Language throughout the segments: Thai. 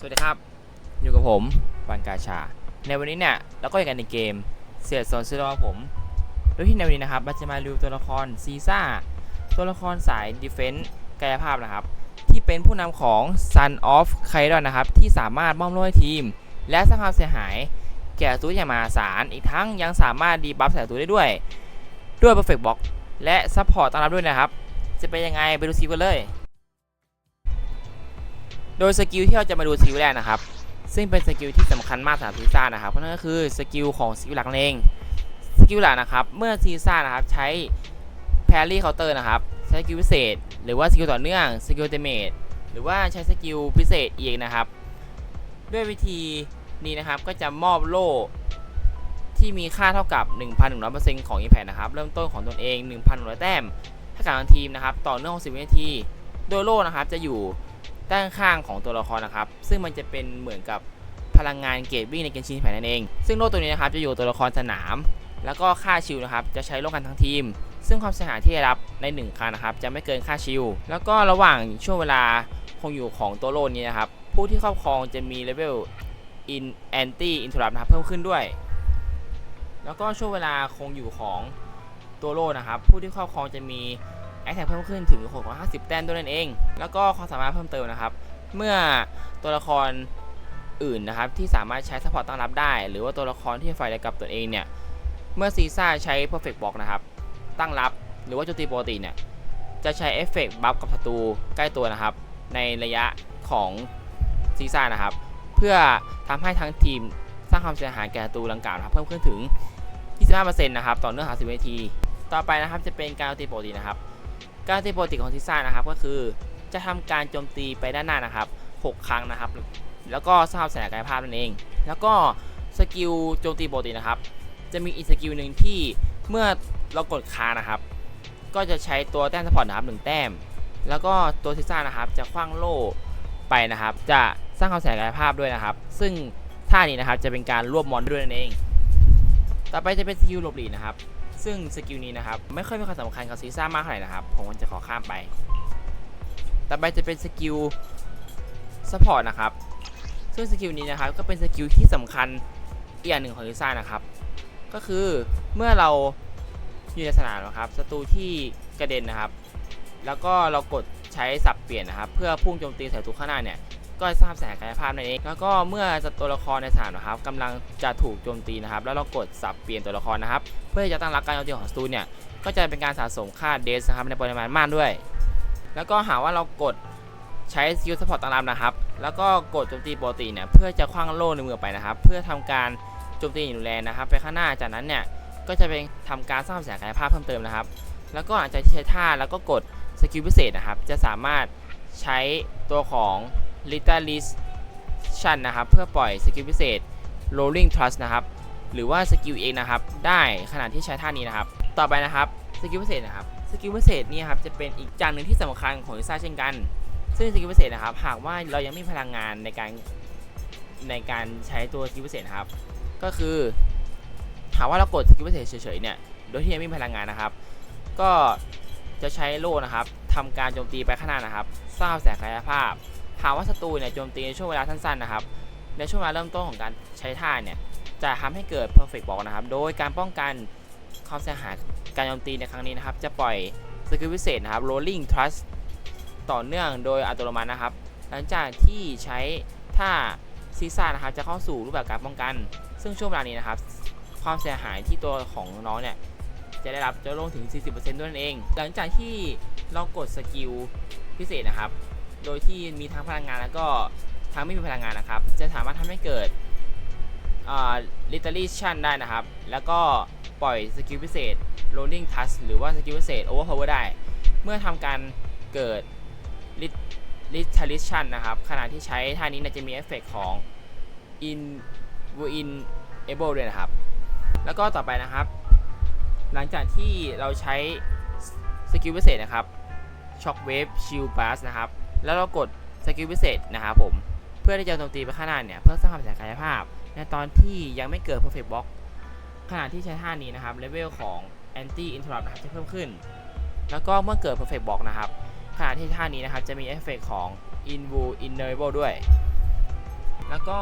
สวัสดีครับ อยู่กับผมวันกาชา ในวันนี้เนี่ยเราก็อยู่กันในเกมเสียดโซนซีโร่ผมโดยที่ในวันนี้นะครับเราจะมารีวิวตัวละครซีซ่าตัวละครสายดิเฟนต์กายภาพนะครับ ที่เป็นผู้นำของ Sun of k a i r o n นะครับ ที่สามารถมอบโล่ให้ทีม และสร้างความเสียหาย แก่ศัตรูอย่างมาศาลอีกทั้งยังสามารถดีบัฟใส่ศัตรูได้ด้วย ด้วย Perfect Box และซัพพอร์ตต้อนรับด้วยนะครับ จะเป็นยังไงไปดูสกิลกันเลย โดยสกิลที่เราจะมาดูสกิลแรกนะครับ ซึ่งเป็นสกิลที่สำคัญมากสำหรับซีซ่านะครับเพราะนั่นก็คือสกิลของสกิลหลักเองสกิลหลักนะครับ เมื่อซีซ่านะครับใช้แพรรี่เคาน์เตอร์นะครับใช้สกิลพิเศษ หรือว่าสกิลต่อเนื่องสกิลเดเมจหรือว่าใช้สกิลพิเศษอีกนะครับ ด้วยวิธีนี้นะครับก็จะมอบโล่ที่มีค่าเท่ากับ 1,100%ของ Impact นะครับ เริ่มต้นของตนเอง 1,100 แต้มให้กับทางทีมนะครับ ต่อเนื่อง60วินาที โดยโล่นะครับจะอยู่ ด้านข้างของตัวละครนะครับ ซึ่งมันจะเป็นเหมือนกับพลังงานเกรดวิ่งในเกมชินแผนนั่นเอง ซึ่งโล่ตัวนี้นะครับจะอยู่ตัวละครสนาม แล้วก็ค่าชิลนะครับจะใช้ร่วมกันทั้งทีม ซึ่งความเสียหายที่ได้รับใน 1ครั้งนะครับจะไม่เกินค่าชิล แล้วก็ระหว่างช่วงเวลาคงอยู่ของตัวโล่นี้นะครับผู้ที่ครอบครองจะมีเลเวล in anti interrupt นะครับเพิ่มขึ้นด้วย แล้วก็ช่วงเวลาคงอยู่ของตัวโล่นะครับผู้ที่ครอบครองจะมี แอคแท็เพิ่มขึ้นถึง 650 แต้มด้วยนั่นเอง แล้วก็ความสามารถเพิ่มเติมนะครับ เมื่อตัวละครอื่นนะครับที่สามารถใช้ซัพพอร์ตตั้งรับได้ หรือว่าตัวละครที่ไฟได้กับตัวเองเนี่ย เมื่อซีซ่าใช้ perfect block นะครับ ตั้งรับหรือว่าโจมตีปกติเนี่ย จะใช้เอฟเฟกต์บัฟกับศัตรูใกล้ตัวนะครับ ในระยะของซีซ่านะครับ เพื่อทำให้ทั้งทีมสร้างความเสียหายแก่ศัตรูดังกล่าวนะครับ เพิ่มขึ้นถึง 25%นะครับ ต่อเนื่อง30นาที ต่อไปนะครับจะเป็นการโจมตีปกตินะครับ การโจมตีปกติของซีซ่านะครับก็คือจะทำการโจมตีไปด้านหน้านะครับ 6 ครั้งนะครับ แล้วก็สร้างความเสียหายกายภาพนั่นเอง แล้วก็สกิลโจมตีปกตินะครับ จะมีอีกสกิลหนึ่งที่เมื่อเรากดค้านะครับ ก็จะใช้ตัวแต้มซัพพอร์ตนะครับหนึ่งแต้ม แล้วก็ตัวซีซ่านะครับจะคว้างโล่ไปนะครับ จะสร้างความเสียหายกายภาพด้วยนะครับ ซึ่งท่านี้นะครับจะเป็นการรวบมอนด้วยนั่นเอง ต่อไปจะเป็นสกิลหลบหลีนะครับ ซึ่งสกิลนี้นะครับไม่ค่อยมีความสำคัญกับซีซ่ามากเท่าไหร่นะครับ ผมจะขอข้ามไป ต่อไปจะเป็นสกิลซัพพอร์ตนะครับ ซึ่งสกิลนี้นะครับก็เป็นสกิลที่สำคัญอีกอย่างหนึ่งของซีซ่านะครับ ก็คือเมื่อเราอยู่ในสนามนะครับศัตรูที่กระเด็นนะครับ แล้วก็เรากดใช้สับเปลี่ยนนะครับ เพื่อพุ่งโจมตีใส่ศัตรูข้างหน้าเนี่ย ก็จะสร้างแสงกายภาพนั่นเองแล้วก็เมื่อตัวละครในสนามนะครับกำลังจะถูกโจมตีนะครับ แล้วเรากดสับเปลี่ยนตัวละครนะครับ เพื่อจะตั้งรับการโจมตีของศัตรูเนี่ยก็จะเป็นการสะสมค่าเดสนะครับในปริมาณมากด้วย แล้วก็หาว่าเรากดใช้สกิลซัพพอร์ตตั้งนะครับ แล้วก็กดโจมตีปกติเนี่ยเพื่อจะคว้างโล่ในมือไปนะครับ เพื่อทำการโจมตีอย่างรุนแรงนะครับ ไปข้างหน้าจากนั้นเนี่ยก็จะเป็นทำการสร้างแสงกายภาพเพิ่มเติมนะครับ แล้วก็หลังจากที่ใช้ท่าแล้วก็กดสกิลพิเศษนะครับ จะสามารถใช้ตัวของ l i t a l i s ชันนะครับ เพื่อปล่อยสกิลพิเศษ rolling trust นะครับ หรือว่าสกิลเองนะครับ ได้ขณะที่ใช้ท่านี้นะครับ ต่อไปนะครับสกิลพิเศษนะครับสกิลพิเศษนี่ครับจะเป็นอีกอย่างหนึ่งที่สำคัญของลิซ่าเช่นกัน ซึ่งสกิลพิเศษนะครับ หากว่าเรายังไม่มีพลังงานในการในการใช้ตัวสกิลพิเศษนะครับ ก็คือหากว่าเรากดสกิลพิเศษเฉยๆเนี่ยโดยที่ยังไม่มีพลังงานนะครับ ก็จะใช้โล่นะครับทำการโจมตีไปข้างหน้านะครับสร้างแสงกายภาพ หากว่าศัตรูเนี่ยโจมตีในช่วงเวลาสั้นๆนะครับ ในช่วงเวลาเริ่มต้นของการใช้ท่าเนี่ย จะทำให้เกิด perfect block นะครับ โดยการป้องกันความเสียหายการโจมตีในครั้งนี้นะครับ จะปล่อยสกิลพิเศษนะครับ rolling thrust ต่อเนื่องโดยอัตโนมัตินะครับ หลังจากที่ใช้ท่าซีซ่านะครับ จะเข้าสู่รูปแบบการป้องกัน ซึ่งช่วงเวลานี้นะครับ ความเสียหายที่ตัวของน้องเนี่ยจะได้รับจะลงถึง 40%ด้วยนั่นเอง หลังจากที่เรากดสกิลพิเศษนะครับ โดยที่มีทั้งพลังงานแล้วก็ทั้งไม่มีพลังงานนะครับ จะสามารถทำให้เกิดลิตเตอรี่ชันได้นะครับ แล้วก็ปล่อยสกิลพิเศษ rolling touch หรือว่าสกิลพิเศษ overpower ได้ เมื่อทำการเกิดลิทลิชันนะครับ ขณะที่ใช้ท่านี้นยจะมีเอฟเฟกของ in in able ด้วยนะครับ แล้วก็ต่อไปนะครับ หลังจากที่เราใช้สกิลพิเศษนะครับ Shock Wave Shield Blast นะครับ แล้วเรากดสกิลพิเศษนะครับผม เพื่อที่จะโจมตีไปข้างหน้าเนี่ย เพื่อสร้างความเสียหายกายภาพ ในตอนที่ยังไม่เกิด Perfect Block ขณะที่ใช้ท่านี้นะครับเลเวลของ Anti Interrupt นะครับจะเพิ่มขึ้น แล้วก็เมื่อเกิด Perfect Block นะครับขณะที่ท่านี้นะครับจะมีเอฟเฟกของ Invu Innerable ด้วย แล้วก็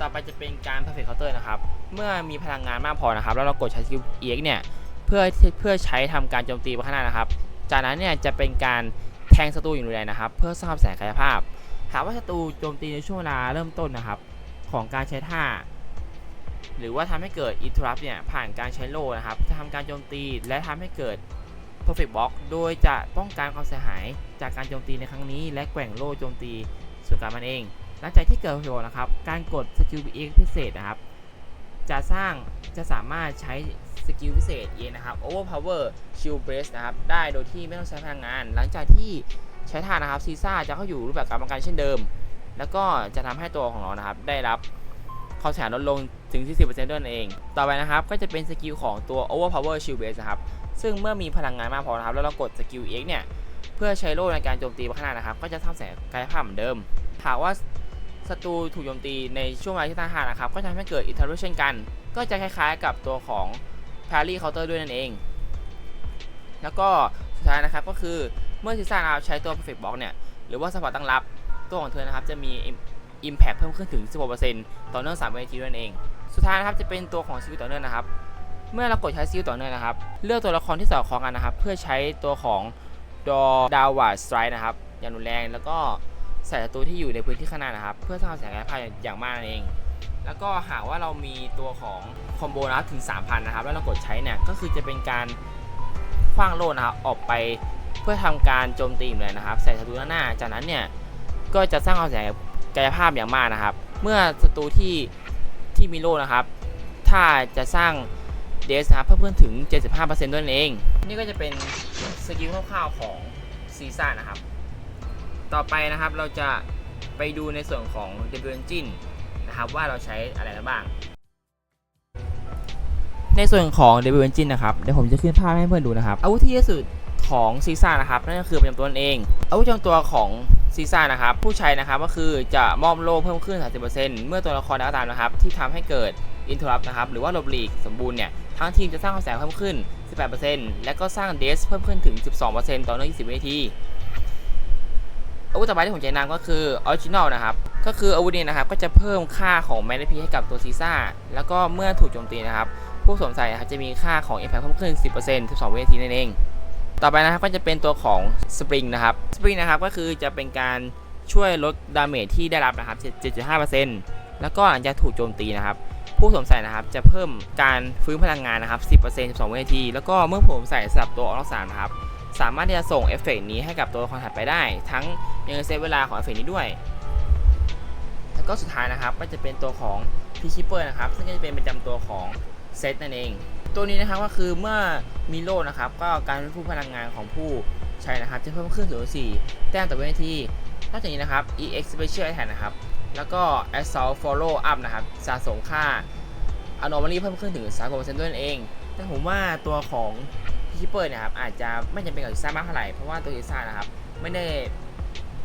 ต่อไปจะเป็นการ perfect counter นะครับ เมื่อมีพลังงานมากพอนะครับ แล้วเรากดใช้สกิล EX เนี่ย เพื่อเพื่อใช้ทำการโจมตีไปข้างหน้านะครับ จากนั้นเนี่ยจะเป็นการ แทงศัตรูอย่างรุนะครับ เพื่อสร้างแสงกายภาพ หากว่าศัตรูโจมตีในช่วงเวลาเริ่มต้นนะครับ ของการใช้ท่า หรือว่าทำให้เกิด interrupt เนี่ยผ่านการใช้โล่นะครับจะทำการโจมตีและทำให้เกิด perfect block โดยจะป้องกันความเสียหายจากการโจมตีในครั้งนี้ และแกว่งโล่โจมตีส่วนกลางมันเอง หลังจากที่เกิด perfect block นะครับ การกดสกิล BX พิเศษนะครับ จะสร้างจะสามารถใช้ สกิลพิเศษเองนะครับ overpower shield brace นะครับ ได้โดยที่ไม่ต้องใช้พลังงาน หลังจากที่ใช้ท่านะครับซีซ่าจะเข้าอยู่รูปแบบการป้องกันเช่นเดิม แล้วก็จะทำให้ตัวของเรานะครับ ได้รับความเสียหายลดลงถึง 40%ด้วยนั่นเอง ต่อไปนะครับ ก็จะเป็นสกิลของตัว overpower shield brace นะครับ ซึ่งเมื่อมีพลังงานมากพอนะครับ แล้วเรากดสกิล X เนี่ย เพื่อใช้โล่ในการโจมตีข้างหน้านะครับ ก็จะทำแสงกายภาพเหมือนเดิม หากว่าศัตรูถูกโจมตีในช่วงเวลาที่ตั้งค่านะครับ ก็จะทำให้เกิด interrupt เช่นกัน ก็จะคล้ายๆ กับตัวของ parry counter ด้วยนั่นเอง แล้วก็สุดท้ายนะครับก็คือเมื่อซีซ่านะครับใช้ตัว perfect block เนี่ย หรือว่าสปอร์ตตั้งรับตัวของเธอนะครับจะมี impact เพิ่มขึ้นถึง 16%ต่อเนื่อง3วินาทีนั่นเอง สุดท้ายนะครับจะเป็นตัวของสกิลต่อเนื่องนะครับเมื่อเรากดใช้สกิลต่อเนื่องนะครับเลือกตัวละครที่สอดคล้องกันนะครับ เพื่อใช้ตัวของดอดาวาสไตร์นะครับอย่างรุนแรงแล้วก็ใส่ศัตรูที่อยู่ในพื้นที่ข้างหน้านะครับ เพื่อสร้างแสงกายภาพอย่างมากนั่นเอง แล้วก็หากว่าเรามีตัวของคอมโบนะครับถึง 3,000 นะครับ แล้วเรากดใช้เนี่ย ก็คือจะเป็นการคว้างโล่นะครับออกไปเพื่อทำการโจมตีเลยนะครับ ใส่ศัตรูหน้า จากนั้นเนี่ย ก็จะสร้างความแสงกายภาพอย่างมากนะครับ เมื่อศัตรูที่ที่มีโล่นะครับ ถ้าจะสร้างเดสนะครับเพิ่มขึ้นถึง 75%ด้วยนั่นเอง นี่ก็จะเป็นสกิลคร่าวๆของซีซ่านะครับ ต่อไปนะครับเราจะไปดูในส่วนของ d e b u n g i n นะครับว่าเราใช้อะไรกันบ้าง ในส่วนของ d e b u n g i n นะครับเดี๋ยวผมจะขึ้นภาพให้เพื่อนดูนะครับอาวุธที่เยอะสุดของซีซ่านะครับนั่นก็คือประจำตัวนั่นเอง อาวุธประจำตัวของซีซ่านะครับผู้ใช้นะครับก็คือจะมอบโล่เพิ่มขึ้น 30%เมื่อตัวละครใดก็ตามนะครับที่ทำให้เกิด interrupt นะครับหรือว่าหลบหลีกสมบูรณ์เนี่ยทั้งทีมจะสร้างความแสงเพิ่มขึ้น 18%และก็สร้างเดสเพิ่มขึ้นถึง 12%ต่อเนื่อง20 วินาทีอาวุธต่อไปที่ผมจะแนะนำก็คือออริจินอลนะครับ ก็คืออาวุธนี้นะครับก็จะเพิ่มค่าของแมนพีให้กับตัวซีซ่าแล้วก็เมื่อถูกโจมตีนะครับ ผู้สวมใส่นะครับจะมีค่าของ Impact เพิ่มขึ้น 10% 12 วินาทีนั่นเอง ต่อไปนะครับก็จะเป็นตัวของสปริงนะครับสปริงนะครับก็คือจะเป็นการช่วยลดดาเมจที่ได้รับนะครับ 7.5%แล้วก็หลังจากถูกโจมตีนะครับ ผู้สวมใส่นะครับจะเพิ่มการฟื้นพลังงานนะครับ 10% 12 วินาที แล้วก็เมื่อผมใส่สลับตัวออกสารนะครับสามารถที่จะส่งเอฟเฟกต์นี้ให้กับตัวละครถัดไปได้ ทั้งยังเซฟเวลาของเอฟเฟกต์นี้ด้วย แล้วก็สุดท้ายนะครับก็จะเป็นตัวของพีชิปเปอร์นะครับซึ่งก็จะเป็นประจำตัวของเซตนั่นเอง ตัวนี้นะครับก็คือเมื่อมีโล่นะครับก็การฟื้นพลังงานของผู้ใช้นะครับจะเพิ่มขึ้นถึง4แต้มต่อวินาทีนอกจากนี้นะครับ EX Special Attack นะครับแล้วก็ Assault Follow Up นะครับสะสมค่า Anomaly เพิ่มขึ้นถึง3%ด้วยนั่นเอง แต่ผมว่าตัวของพีชิปเปอร์นี่ยครับอาจจะไม่จำเป็นกับลิซ่ามากเท่าไหร่เพราะว่าตัวลิซ่านะครับไม่ได้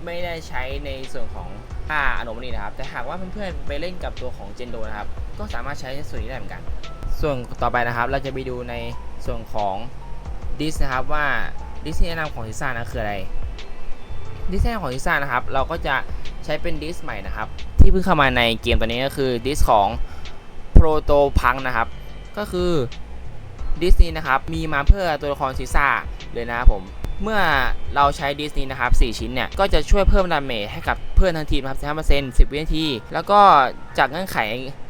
ไม่ได้ใช้ในส่วนของค่า Anomaly นะครับ แต่หากว่าเพื่อนๆไปเล่นกับตัวของ Gendo นะครับ ก็สามารถใช้ส่วนนี้ได้เหมือนกัน ส่วนต่อไปนะครับ เราจะไปดูในส่วนของดิสนะครับว่าดิสที่แนะนำของลิซ่านะคืออะไรดิสแนของลิซ่านะครับ เราก็จะใช้เป็นดิสใหม่นะครับ ที่เพิ่งเข้ามาในเกมตัวนี้ก็คือดิสของ Proto Punk นะครับ ก็คือดิสนี้นะครับ มีมาเพื่อตัวละครซีซ่าเลยนะครับผม เมื่อเราใช้ดิสนี้นะครับ4ชิ้นเนี่ยก็จะช่วยเพิ่มดาเมจให้กับเพื่อนทั้งทีมนะครับ15% 10 วินาที แล้วก็จากเงื่อนไข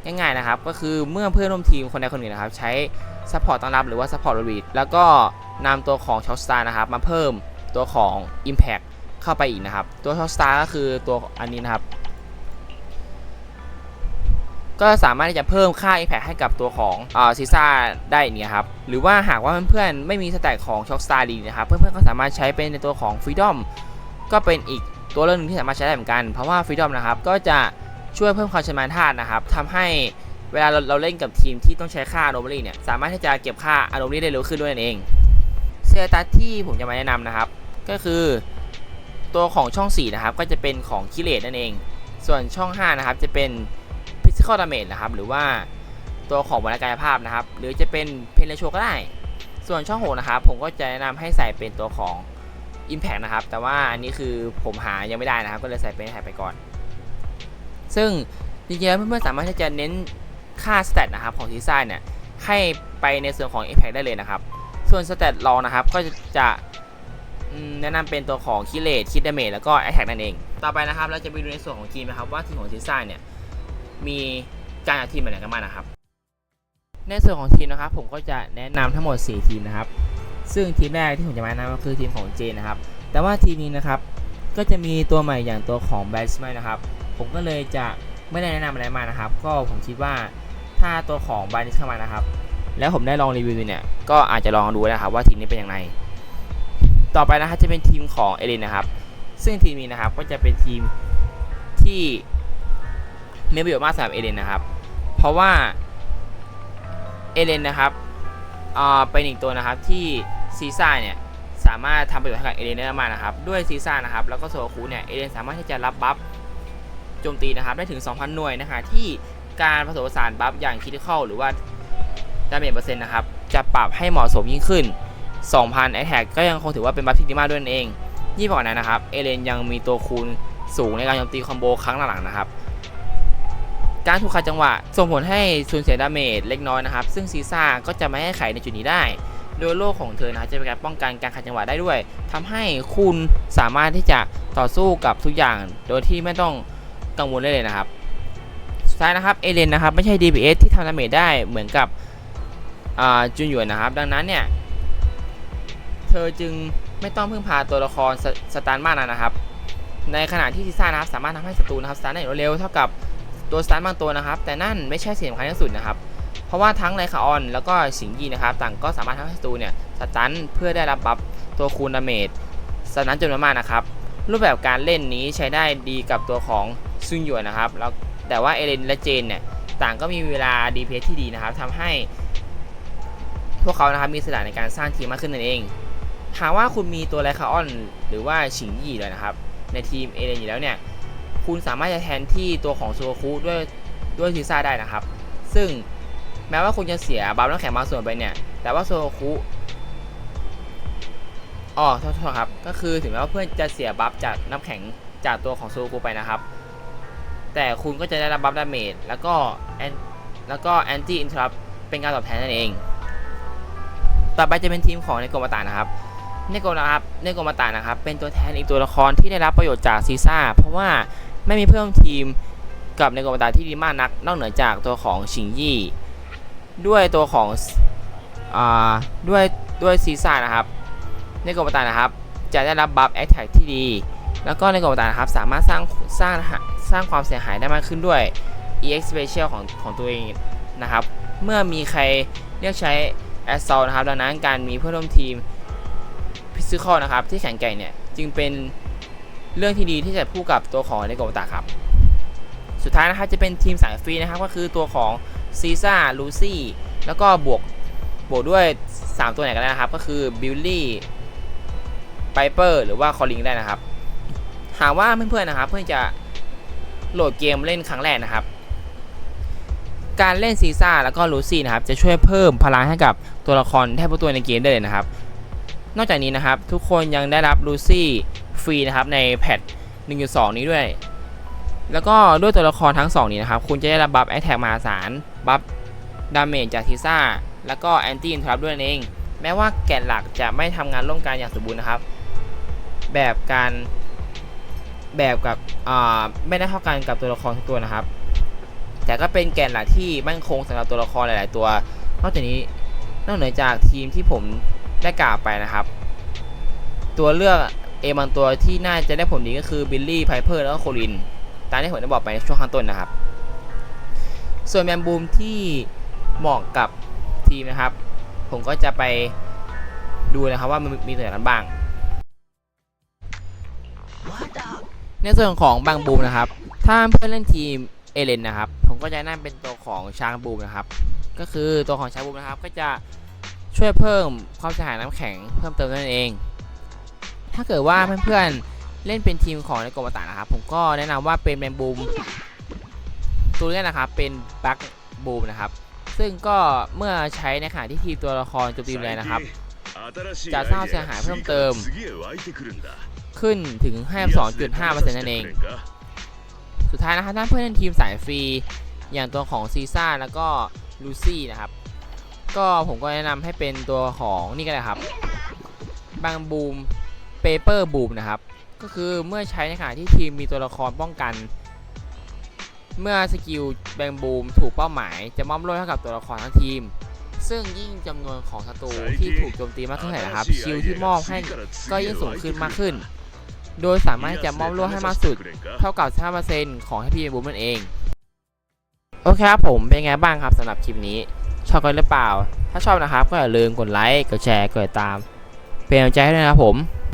ง่ายๆนะครับ ก็คือเมื่อเพื่อนร่วมทีมคนใดคนหนึ่งนะครับ ใช้ซัพพอร์ตต้อนรับหรือว่าซัพพอร์ตโรบีดแล้วก็นำตัวของช็อตสตาร์นะครับ มาเพิ่มตัวของ Impact เข้าไปอีกนะครับ ตัวช็อตสตาร์ก็คือตัวอันนี้นะครับ ก็สามารถที่จะเพิ่มค่า Impact ให้กับตัวของอซีซ่าได้เนี่ยครับ หรือว่าหากว่าเพื่อนๆ ไม่มีสแต็กของช็อคสตาร์ดีนะครับ เพื่อนๆ ก็สามารถใช้เป็นในตัวของ Freedom ก็เป็นอีกตัวเลือกหนึงที่สามารถใช้ได้เหมือนกัน เพราะว่า Freedom นะครับ ก็จะช่วยเพิ่มความชำนาญธาตุนะครับทำให้เวลาเราเราเล่นกับทีมที่ต้องใช้ค่า Anomaly เนี่ย สามารถที่จะเก็บค่า Anomaly ได้เร็วขึ้นด้วยนั่นเองเซตัสที่ผมจะมาแนะนำนะครับ ก็คือตัวของช่อง 4 นะครับ ก็จะเป็นของคิเลตนั่นเอง ส่วนช่อง 5 นะครับ จะเป็น physical damage นะครับ หรือว่าตัวของบรรณกายภาพนะครับ หรือจะเป็นเพนเลโชก็ได้ ส่วนช่อง6นะครับ ผมก็จะแนะนำให้ใส่เป็นตัวของ impact นะครับ แต่ว่าอันนี้คือผมหายังไม่ได้นะครับ ก็เลยใส่เป็นแท็ไปก่อน ซึ่งจริงๆแล้วเพื่อนๆสามารถที่จะเน้นค่าสเตตนะครับของซีซ่าเนี่ยให้ไปในส่วนของ Impact ได้เลยนะครับ ส่วนสเตตรองนะครับก็จะแนะนำเป็นตัวของคิเลตคิดดาเมจแล้วก็ Attack นั่นเอง ต่อไปนะครับเราจะไปดูในส่วนของทีมนะครับว่าทีมของซีซ่าเนี่ย มีการจัดทีมแบบไหนกันบ้างนะครับ ในส่วนของทีมนะครับ ผมก็จะแนะนำทั้งหมด 4 ทีมนะครับ ซึ่งทีมแรกที่ผมจะมาแนะนำก็คือทีมของเจนนะครับ แต่ว่าทีมนี้นะครับ ก็จะมีตัวใหม่อย่างตัวของแบทสม n นะครับ ผมก็เลยจะไม่ได้แนะนำอะไรมานะครับ ก็ผมคิดว่าถ้าตัวของบานิสเข้ามานะครับ แล้วผมได้ลองรีวิวเนี่ย ก็อาจจะลองดูนะครับว่าทีมนี้เป็นยังไง ต่อไปนะครับจะเป็นทีมของเอเลนนะครับ ซึ่งทีมนี้นะครับก็จะเป็นทีมที่ มีประโยชน์มากสำหรับเอเลนนะครับ เพราะว่าเอเลนนะครับเป็นอีกตัวนะครับที่ซีซ่าเนี่ยสามารถทำประโยชน์ให้กับเอเลนได้มากนะครับ ด้วยซีซ่านะครับแล้วก็โซคูเนี่ยเอเลนสามารถที่จะรับบัฟโจมตีนะครับได้ถึง 2,000 หน่วยนะฮะที่การผสมผสานบัฟอย่างคิด i ค a l หรือว่าดาเมจเปอร์เซ็นต์นะครับจะปรับให้เหมาะสมยิ่งขึ้น 2,000 a t t a c k ก็ยังคงถือว่าเป็นบัฟที่ดีมากด้วยนั่นเองยิ่งกว่านั้นนะครับเอเลนยังมีตัวคูณสูงในการโจมตีคอมโบครั้งหลังๆนะครับ การถูกขัดจังหวะ ส่งผลให้สูญเสียดาเมจเล็กน้อยนะครับ ซึ่งซีซ่าก็จะไม่ให้ไขในจุดนี้ได้ โดยโลกของเธอนะจะเป็นการป้องกันการขัดจังหวะได้ด้วยทำให้คุณสามารถที่จะต่อสู้กับทุกอย่าง โดยที่ไม่ต้องกังวลได้เลยนะครับสุดท้ายนะครับเอเลนนะครับไม่ใช่ DPS ที่ทำดาเมจได้เหมือนกับจุนหยวนนะครับ ดังนั้นเนี่ยเธอจึงไม่ต้องพึ่งพาตัวละครสสตาร์มากนานนะครับ ในขณะที่ซีซ่านะครับสามารถทำให้ศัตรูนะครับสตาร์ได้เร็วเท่ากับ ตัวสตาร์บางตัวนะครับ แต่นั่นไม่ใช่สิ่งสำคัญที่สุดนะครับ เพราะว่าทั้งไลคาออนแล้วก็สิงยีนะครับ ต่างก็สามารถทำให้ศัตรูเนี่ยสตันเพื่อได้รับบัฟตัวคูณดาเมจสตันจนมากนะครับ รูปแบบการเล่นนี้ใช้ได้ดีกับตัวของซุนหยวนนะครับแล้วแต่ว่าเอเลนและเจนเนี่ยต่างก็มีเวลา DPS ที่ดีนะครับทำให้ พวกเขานะครับมีสถานในการสร้างทีมมากขึ้นนั่นเองหากว่าคุณมีตัวไลคาออน หรือว่าชิงยี่เลยนะครับ ในทีมเอเลนอยู่แล้วเนี่ย คุณสามารถจะแทนที่ตัวของซูโคุด้วยด้วยซีซ่าได้นะครับ ซึ่งแม้ว่าคุณจะเสียบัฟน้ำแข็งบางส่วนไปเนี่ย แต่ว่าโซคุอ๋อโทษโทษครับ ก็คือถึงแม้ว่าเพื่อนจะเสียบัฟจากน้ำแข็งจากตัวของโซคุไปนะครับ แต่คุณก็จะได้รับบัฟดาเมจแล้วก็แอนแล้วก็แอนตี้อินทรัพเป็นการตอบแทนนั่นเอง ต่อไปจะเป็นทีมของเนโกมาตานะครับเนโกนะครับเนโกมาตานะครับ เป็นตัวแทนอีกตัวละครที่ได้รับประโยชน์จากซีซ่า เพราะว่า ไม่มีเพื่อนร่วมทีมกับเนโกมาตาที่ดีมากนัก นอกเหนือจากตัวของชิงยี่ ด้วยตัวของอ่าด้วยด้วยซีซ่านะครับเนโกมาตานะครับ จะได้รับบัฟแอคแท็กที่ดี แล้วก็เนโกมาตานะครับสามารถสร้างสร้างสร้างความเสียหายได้มากขึ้นด้วย EX Special ของของตัวเองนะครับ เมื่อมีใครเรียกใช้ Assault นะครับ ดังนั้นการมีเพื่อนร่วมทีม Physical นะครับที่แข็งแกร่งเนี่ย จึงเป็น เรื่องที่ดีที่จะพูดกับตัวของเนโกตาครับ สุดท้ายนะครับจะเป็นทีมสายฟรีนะครับก็คือตัวของซีซ่าลูซี่แล้วก็บวกบวกด้วย 3 ตัวไหนกันได้นะครับ ก็คือบิลลี่ไ i เปอร์หรือว่าคอลิงได้นะครับ หากว่าเพื่อนๆนะครับ เพื่อนจะโหลดเกมเล่นครั้งแรกนะครับ การเล่นซีซ่าแล้วก็ลูซี่นะครับ จะช่วยเพิ่มพลังให้กับตัวละครแทบทุกตัวในเกมได้เลยนะครับ นอกจากนี้นะครับ ทุกคนยังได้รับลูซี่ ฟรีนะครับในแพท1.2 นี้ด้วย แล้วก็ด้วยตัวละครทั้ง 2 นี้นะครับ คุณจะได้รับบัฟแอคแทกมหาศาล บัฟดาเมจจากทีซ่า แล้วก็แอนตี้อินทรัพด้วยนั่นเอง แม้ว่าแกนหลักจะไม่ทำงานร่วมกันอย่างสมบูรณ์นะครับ แบบการแบบกับไม่ได้เท่ากันกับตัวละครทุกตัวนะครับ แต่ก็เป็นแกนหลักที่มั่นคงสำหรับตัวละครหลาย ๆ ตัว นอกจากนี้นอกเหนือจากทีมที่ผมได้กล่าวไปนะครับ ตัวเลือก เอบางตัวที่น่าจะได้ผลดีก็คือบิลลี่ไพเพอร์แล้วก็โคลิน ตามที่ผมได้บอกไปในช่วงข้างต้นนะครับ ส่วนแมนบูมที่เหมาะกับทีมนะครับ ผมก็จะไปดูนะครับว่ามันมีตัวไหนกันบ้าง ในส่วนของบางบูมนะครับ ถ้าเพื่อนเล่นทีมเอเลนนะครับ ผมก็จะนะนำเป็นตัวของช้างบูมนะครับ ก็คือตัวของช้างบูมนะครับก็จะช่วยเพิ่มความเสียหายน้ำแข็งเพิ่มเติมนั่นเอง ถ้าเกิดว่าเพื่อนๆเล่นเป็นทีมของในโกมาตานะครับ ผมก็แนะนำว่าเป็นแมนบูมตัวนี้นะครับเป็นบัคบูมนะครับ ซึ่งก็เมื่อใช้ในขณะที่ทีมตัวละครโจมตีแรงนะครับ จะสร้างเสียหายเพิ่มเติม ขึ้นถึง 52.5%นั่นเองถสุดท้ายนะครับถ้าเพื่อนทีมสายฟรีอย่างตัวของซีซ่าแล้วก็ลูซี่นะครับก็ผมก็แนะนำให้เป็นตัวของนี่ก็ได้ครับบางบูม เปเปอร์บูมนะครับ ก็คือเมื่อใช้ในขณะที่ทีมมีตัวละครป้องกัน เมื่อสกิลแบงบูมถูกเป้าหมาย จะมอบโล่ให้กับตัวละครทั้งทีม ซึ่งยิ่งจำนวนของศัตรูที่ถูกโจมตีมากขึ้นเท่าไหร่นะครับชิลที่มอบให้ก็ยิ่งสูงขึ้นมากขึ้น โดยสามารถที่จะมอบโล่ให้มากสุด เท่ากับ15%ของให้พี่บูมนั่นเอง โอเคครับผมเป็นไงบ้างครับสำหรับคลิปนี้ ชอบกันหรือเปล่า ถ้าชอบนะครับก็อย่าลืมกดไลค์กดแชร์กดติดตาม เป็นกำลังใจให้ด้วยนะครับผม